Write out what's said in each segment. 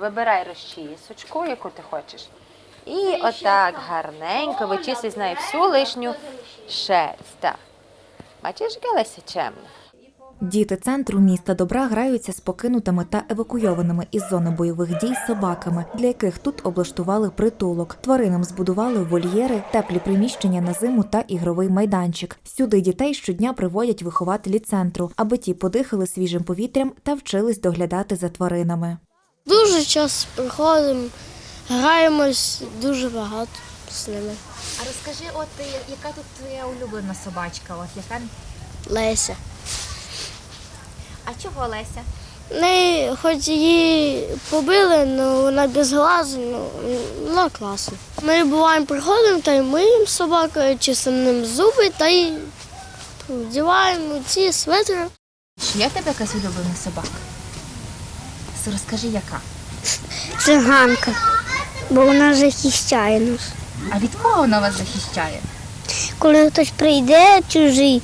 Вибирай розчісочку, яку ти хочеш. І отак гарненько вичісуй з нею всю лишню шерсть. Так. Бачиш, яка Леся чемна? Діти центру міста добра граються з покинутими та евакуйованими із зони бойових дій собаками, для яких тут облаштували притулок. Тваринам збудували вольєри, теплі приміщення на зиму та ігровий майданчик. Сюди дітей щодня приводять вихователі центру, аби ті подихали свіжим повітрям та вчились доглядати за тваринами. Дуже часто приходимо, граємось дуже багато з ними. А розкажи, от е, яка тут твоя улюблена собачка? От яка Леся. а чого Леся? Не, хоч її побили, але вона без глазу, ну, вона класна. Ми буваємо приходимо та й миємо собакою, чистимо ним зуби та й вдіваємо ці светри. Чи є в тебе якась улюблена собака? С- Розкажи, яка? Циганка, бо вона захищає нас. А від кого вона вас захищає? Коли хтось прийде чужий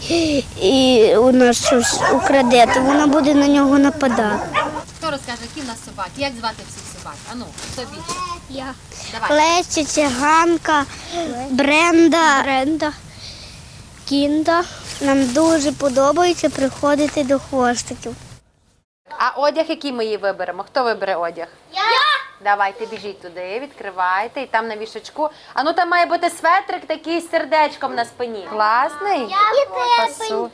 і у нас щось украде, то вона буде на нього нападати. Хто розкаже, які в нас собаки? Як звати всіх собак? Ану, хто більше? Я. Давай. Леся, циганка, Бренда, Бренда, Кінда. Нам дуже подобається приходити до хвостиків. А одяг, який ми її виберемо? Хто вибере одяг? Я! Давайте біжіть туди, відкривайте, і там на вішачку. А ну там має бути светрик такий з сердечком на спині. Класний? Пасу.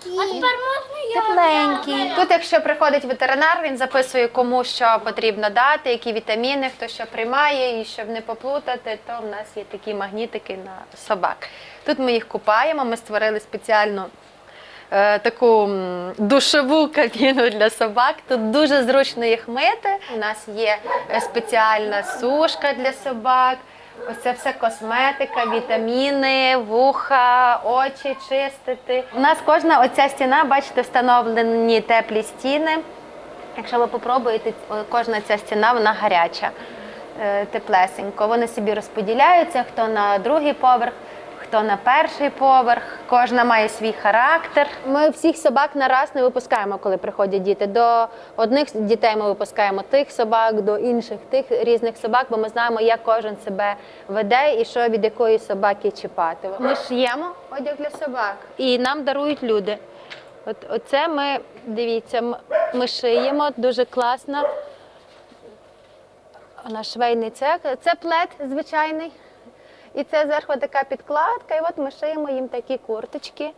Тепленький. Тут, якщо приходить ветеринар, він записує кому що потрібно дати, які вітаміни, хто що приймає, і щоб не поплутати, то в нас є такі магнітики на собак. Тут ми їх купаємо. Ми створили спеціальну е, таку душову кабіну для собак. Тут дуже зручно їх мити. У нас є спеціальна сушка для собак. Ось це все косметика, вітаміни, вуха, очі чистити. У нас кожна оця стіна, бачите, встановлені теплі стіни. Якщо ви попробуєте, кожна ця стіна вона гаряча, е, теплесенько. Вони собі розподіляються, хто на другий поверх, хто на перший поверх. Кожна має свій характер. Ми всіх собак на раз не випускаємо, коли приходять діти. До одних дітей ми випускаємо тих собак, до інших тих різних собак, бо ми знаємо, як кожен себе веде і що від якої собаки чіпати. Ми шиємо одяг для собак і нам дарують люди. От оце ми дивіться, ми шиємо дуже класно. Наш швейний цех. Це плед звичайний. І це зверху така підкладка, і от ми шиємо їм такі курточки.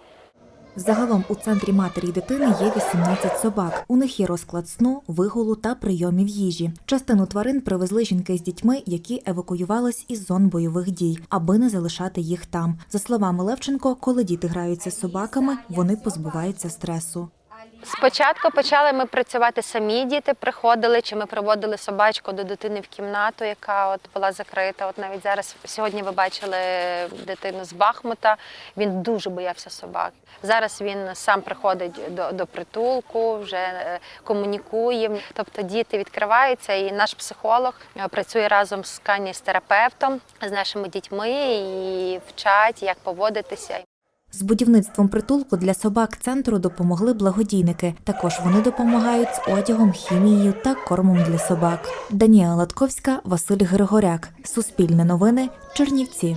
Загалом у центрі матері й дитини є 18 собак. У них є розклад сну, вигулу та прийомів їжі. Частину тварин привезли жінки з дітьми, які евакуювались із зон бойових дій, аби не залишати їх там. За словами Левченко, коли діти граються з собаками, вони позбуваються стресу. Спочатку почали ми працювати самі. Діти приходили, чи ми приводили собачку до дитини в кімнату, яка от була закрита. От навіть зараз сьогодні ви бачили дитину з Бахмута. Він дуже боявся собак. Зараз він сам приходить до, до притулку, вже е, комунікує. Тобто діти відкриваються, і наш психолог е, працює разом з каністерапевтом, з нашими дітьми і вчать, як поводитися. З будівництвом притулку для собак центру допомогли благодійники. Також вони допомагають з одягом, хімією та кормом для собак. Данія Латковська, Василь Григоряк. Суспільне новини. Чернівці.